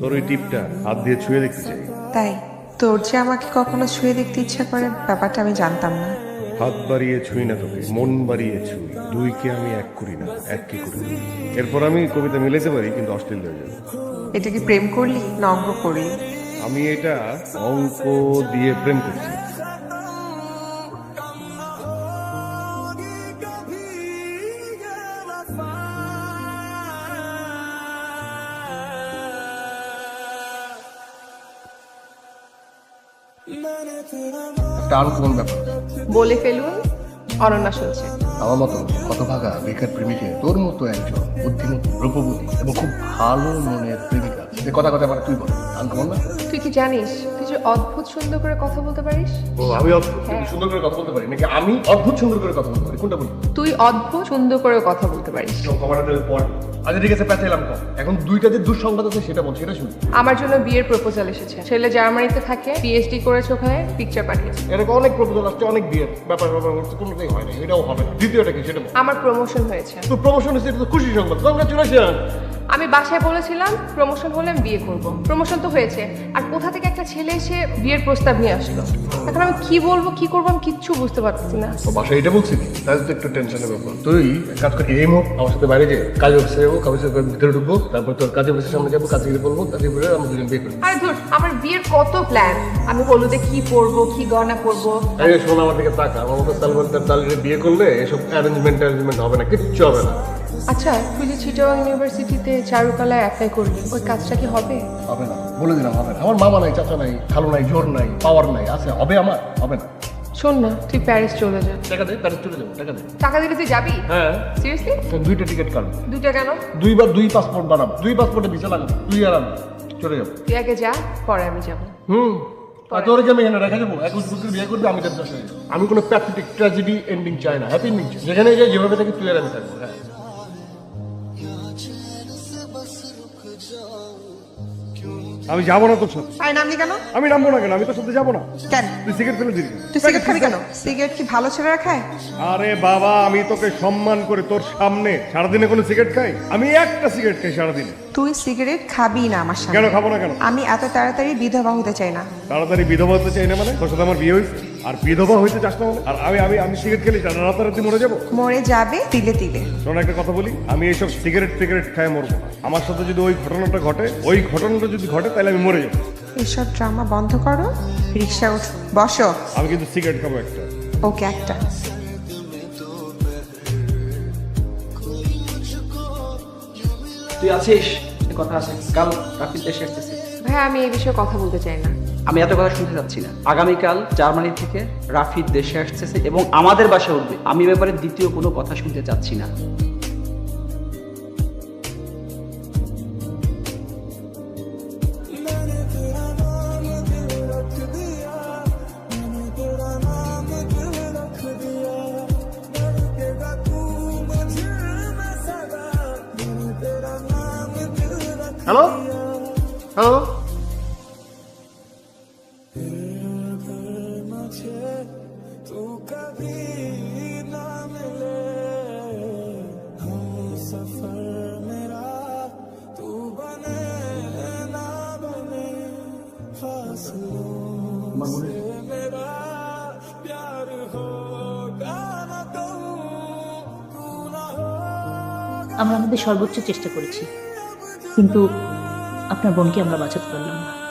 তোর ওই টিপটা হাত দিয়ে ছুঁয়ে দেখতে চাই। তাই তোর যে আমাকে কখনো ছুঁয়ে দেখতে ইচ্ছা করে ব্যাপারটা আমি জানতাম না। হাত বাড়িয়ে ছুঁই না তোকে মন বাড়িয়ে ছুঁই। দুইকে আমি এক করি না এক কি করি? এরপর আমি কবিতা মিলাইতে পারি কিন্তু অশ্লীল হয়ে যাবে। এটা কি প্রেম করলি না অঙ্গ করলি আমি এটা অঙ্ক দিয়ে প্রেম করছি। একটা আনকমন ব্যাপার। বলে ফেলুন অনন্যা শুনছে। আমার মতো কত ভাগা বেকার প্রেমিকে তোর মতো একজন বুদ্ধিমতী রূপবতী এবং খুব ভালো মনের প্রেমিকা যে কথা কথা মানে তুই বল আনকমন না? তুই কি জানিস তুই যে অদ্ভুত সুন্দর করে কথা বলতে পারিস? ও আমি অদ্ভুত সুন্দর করে কথা বলতে পারি? নাকি আমি অদ্ভুত সুন্দর করে কথা বলতে পারি? কোনটা বলি? তুই অদ্ভুত সুন্দর করে কথা বলতে পারিস। আচ্ছা ঠিক আছে প্যাচাইলাম কম এখন দুইটা যে দুঃসংবাদ আছে সেটা বল সেটা শুনি। আমার জন্য বিয়ের প্রপোজাল এসেছে। ছেলে জার্মানিতে থাকে পিএইচডি করেছে ওখানে পিকচার পাঠিয়েছে। এরকম অনেক প্রপোজাল আসছে অনেক বিয়ের ব্যাপার ব্যাপার হচ্ছে কোনোটাই হয় না এটাও হবে না। দ্বিতীয়টা কি সেটা বল। আমার প্রমোশন হয়েছে। তো প্রমোশন এটা তো খুশি সংবাদ। কংগ্রাচুলেশন আমি বাসায় বলেছিলাম প্রমোশন হলে আমি বিয়ে করব। প্রমোশন তো হয়েছে। আর কোথা থেকে একটা ছেলে এসে বিয়ের প্রস্তাব নিয়ে আসলো? এখন আমি কি বলব কি করব আমি কিচ্ছু বুঝতে পারছি না। বাসায় এটা বলছিলি তাহলে তো একটু টেনশনের ব্যাপার। তুই কাজ করি এই হোক আমার সাথে বাইরে যে কাজ অফিসে হোক অফিসে ভিতরে ঢুকবো তারপর তোর কাজে অফিসের সামনে যাব কাজে গিয়ে বলব কাজে বলে আমরা দুজন বিয়ে করি আরে ধর আমার বিয়ের কত প্ল্যান আমি হলুদে কি পরবো কি গয়না পরবো? যে শোন আমার দিকে তাকা। আমার মতো সালমান তার দালিরে বিয়ে করলে এসব অ্যারেঞ্জমেন্ট অ্যারেঞ্জমেন্ট হবে না কিচ্ছু হবে না। আচ্ছা তুই যে চিটাগাং ইউনিভার্সিটিতে চারুকলায় অ্যাপ্লাই করলি ওই কাজটা কি হবে? হবে না বলে দিলাম হবে না। আমার মামা নাই চাচা নাই খালু নাই জোর নাই পাওয়ার নাই আছে হবে আমার হবে না। শোন না তুই প্যারিস চলে যা। টাকা দে তাহলে চলে যাব টাকা দে। টাকা দিলে তুই যাবি? হ্যাঁ। সিরিয়াসলি দুইটা টিকিট কাটবো। দুইটা কেন? দুইবার দুই পাসপোর্ট বানাবো। দুই পাসপোর্টে ভিসা লাগাবো তুই আর আমি। চলে যাব। তুই আগে যা পরে আমি যাব। হুম। তোর আমি এখানে রেখে যাব একুশ বছর বিয়ে করবে আমি হয়ে আমি কোনো প্যাথেটিক ট্র্যাজেডি এন্ডিং চাই না হ্যাপি এন্ডিং চাই। যেখানে যে যেভাবে থাকি তুই আর আমি থাকব হ্যাঁ। আমি যাব না তোর সাথে। আরে নামলি কেন? আমি নামবো না কেন? আমি তোর সাথে যাব না। কেন? তুই সিগারেট ফেলে দিবি। তুই সিগারেট খাবি কেন? সিগারেট কি ভালো ছেলেরা খায় আরে বাবা আমি তোকে সম্মান করে তোর সামনে সারাদিনে কোনো সিগারেট খাই? আমি একটা সিগারেট খাই সারাদিনে। তুই সিগারেট খাবি না আমার সামনে। কেন খাব না কেন? আমি এত তাড়াতাড়ি বিধবা হতে চাই না। তাড়াতাড়ি বিধবা হতে চাই না মানে? তোর সাথে আমার বিয়ে হয়েছে। আর বিধবা হইতে চাস না মানে? আর আমি আমি আমি সিগারেট খেলি রাতারাতি মরে যাব? মরে যাবে তিলে তিলে। শোন একটা কথা বলি। আমি এইসব সিগারেট টিগারেট খাই মরবো না। আমার সাথে যদি ওই ঘটনাটা ঘটে ওই ঘটনাটা যদি ঘটে তাহলে আমি মরে যাব। এসব ড্রামা বন্ধ করো রিক্সা উঠ বসো। আমি কিন্তু সিগারেট খাব একটা। ওকে একটা। তুই আছিস? কথা আছে। কাল রাফির দেশে আসতেছে। ভাই আমি এই বিষয়ে কথা বলতে চাই না। আমি এত কথা শুনতে চাচ্ছি না। আগামীকাল জার্মানি থেকে রাফির দেশে আসতেছে এবং আমাদের বাসায় উঠবে। আমি ব্যাপারে দ্বিতীয় কোনো কথা শুনতে চাচ্ছি না। হ্যালো হ্যালো আমরা আমাদের সর্বোচ্চ চেষ্টা করেছি। কিন্তু আপনার বোনকে আমরা বাঁচাতে পারলাম না।